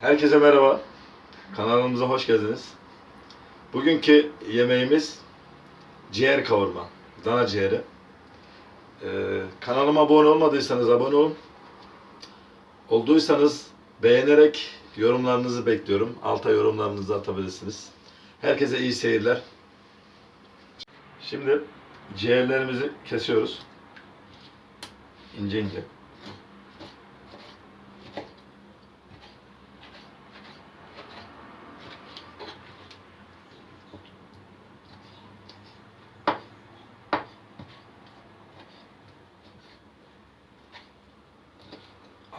Herkese merhaba. Kanalımıza hoş geldiniz. Bugünkü yemeğimiz ciğer kavurma. Dana ciğeri. Ee, kanalıma abone olmadıysanız abone olun. Olduysanız beğenerek yorumlarınızı bekliyorum. Alta yorumlarınızı atabilirsiniz. Herkese iyi seyirler. Şimdi ciğerlerimizi kesiyoruz. İnce ince.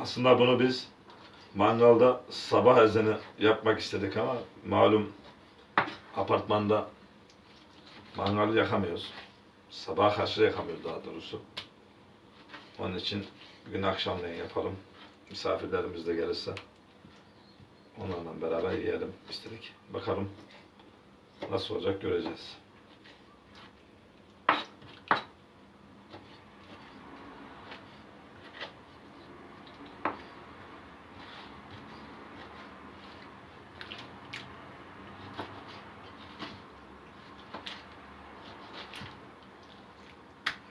Aslında bunu biz mangalda sabah ezanı yapmak istedik ama malum apartmanda mangalı yakamıyoruz. Sabah karşı yakamıyoruz daha doğrusu. Onun için bugün akşamleyin yapalım. Misafirlerimiz de gelirse onlarla beraber yiyelim istedik. Bakalım nasıl olacak göreceğiz.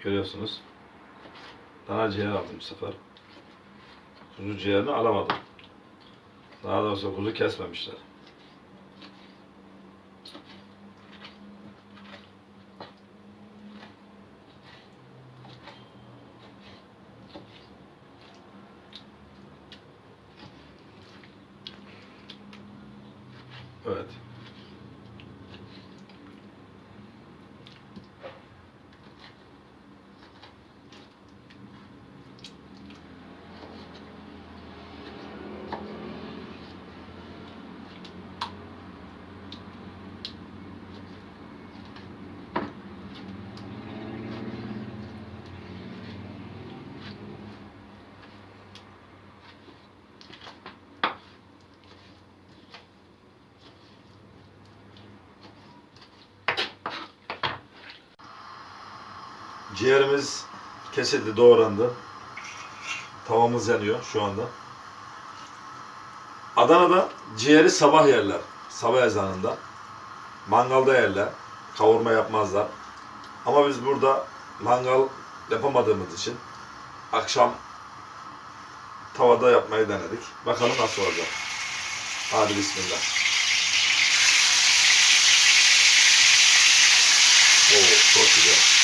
Görüyorsunuz. Dana ciğer aldım bu sefer. Kuzu ciğerini alamadım. Daha doğrusu kuzu kesmemişler. Evet. Ciğerimiz kesildi, doğrandı. Tavamız yanıyor şu anda. Adana'da ciğeri sabah yerler. Sabah ezanında. Mangalda yerler. Kavurma yapmazlar. Ama biz burada mangal yapamadığımız için akşam tavada yapmayı denedik. Bakalım nasıl olacak. Hadi bismillah. Oo, çok güzel.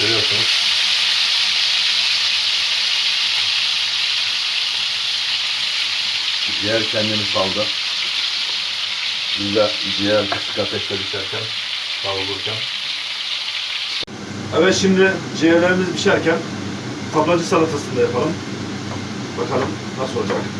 Görüyorsunuz. Ciğer kendini saldı. Biz de ciğer kısık ateşte pişerken, kavrulurken. Evet şimdi ciğerlerimiz pişerken tablacı salatasını da yapalım. Bakalım nasıl olacak.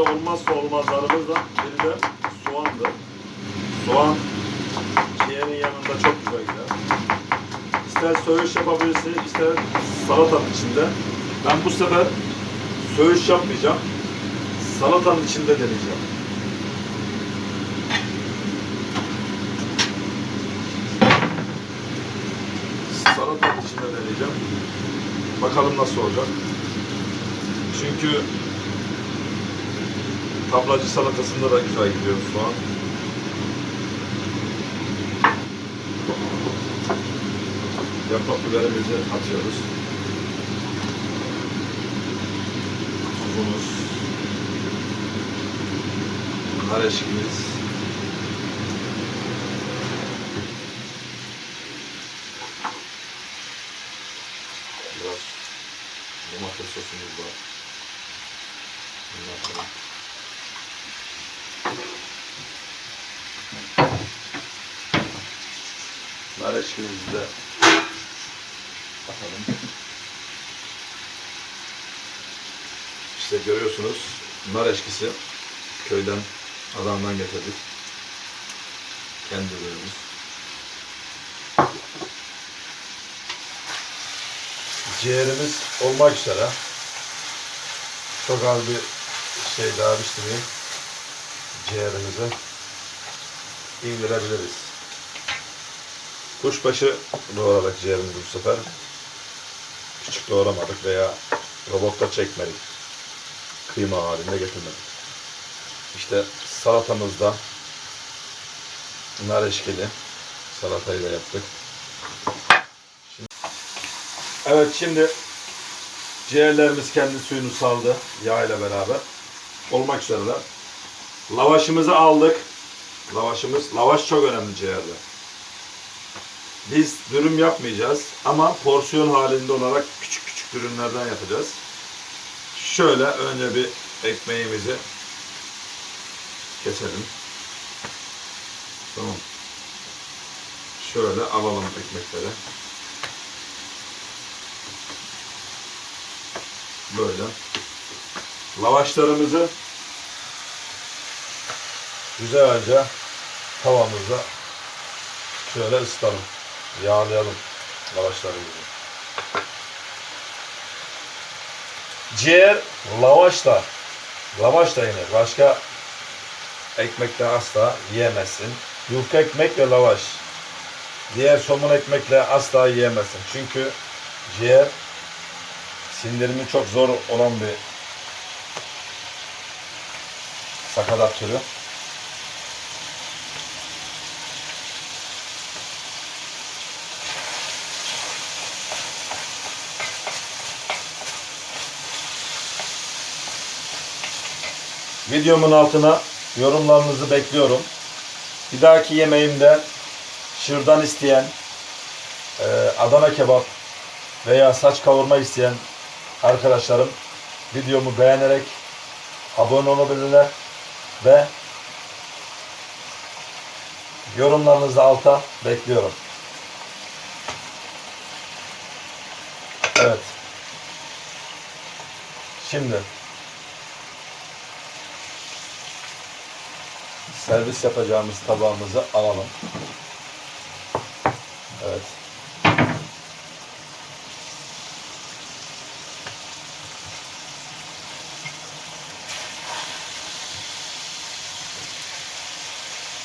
Olmazlarımızdan biri de soğandı. Soğan ciğerin yanında çok güzel gider. İster söğüş yapabilirsiniz, ister salatanın içinde. Ben bu sefer söğüş yapmayacağım. Salatanın içinde deneyeceğim. Salatanın içinde deneyeceğim. Bakalım nasıl olacak. Çünkü tablacı salatasında da güzel gidiyor soğan. Yaprak biberimizi atıyoruz. Tuzumuz. Nar eşkimiz. Biraz domates sosumuz var. Bundan sonra eşkimizi de atalım. İşte görüyorsunuz nar eşkisi köyden adamdan getirdik. Kendi ürünümüz. Ciğerimiz olmak üzere. Çok az bir şey daha piştireyim. Ciğerimizi indirebiliriz. Kuşbaşı doğradık ciğerimizi bu sefer. Küçük doğramadık veya robotta çekmedik. Kıyma halinde getirmedik. İşte salatamızda nar eşkili salatayı da yaptık. Şimdi- evet şimdi ciğerlerimiz kendi suyunu saldı yağ ile beraber. Olmak üzereler. Lavaşımızı aldık. Lavaşımız, lavaş çok önemli ciğerde. Biz dürüm yapmayacağız ama porsiyon halinde olarak küçük küçük dürümlerden yapacağız. Şöyle önce bir ekmeğimizi keselim. Tamam. Şöyle alalım ekmekleri. Böyle. Lavaşlarımızı güzelce tavamızda şöyle ısıtalım. Yağlayalım lavaşlarımızı. Ciğer lavaşla lavaşla yenir. Başka ekmekle asla yiyemezsin. Yufka ekmek ve lavaş. Diğer somun ekmekle asla yiyemezsin. Çünkü ciğer sindirimi çok zor olan bir sakatat türü. Videomun altına yorumlarınızı bekliyorum. Bir dahaki yemeğimde şırdan isteyen, e, Adana kebap veya saç kavurma isteyen arkadaşlarım videomu beğenerek abone olabilirler ve yorumlarınızı alta bekliyorum. Evet. Şimdi servis yapacağımız tabağımızı alalım. Evet.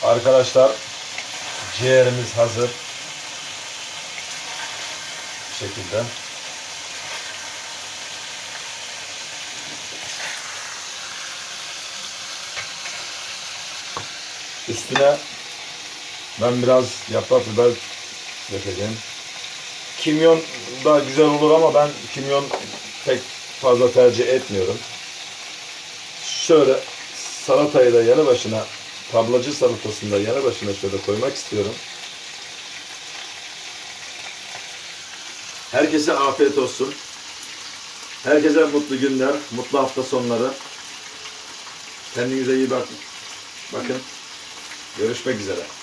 Arkadaşlar ciğerimiz hazır. Bu şekilde. Üstüne ben biraz yaprak biber dökeceğim. Kimyon da güzel olur ama ben kimyon pek fazla tercih etmiyorum. Şöyle salatayı da yanı başına, tablacı salatasını da yanı başına şöyle koymak istiyorum. Herkese afiyet olsun. Herkese mutlu günler, mutlu hafta sonları. Kendinize iyi bakın. Bakın. Görüşmek üzere.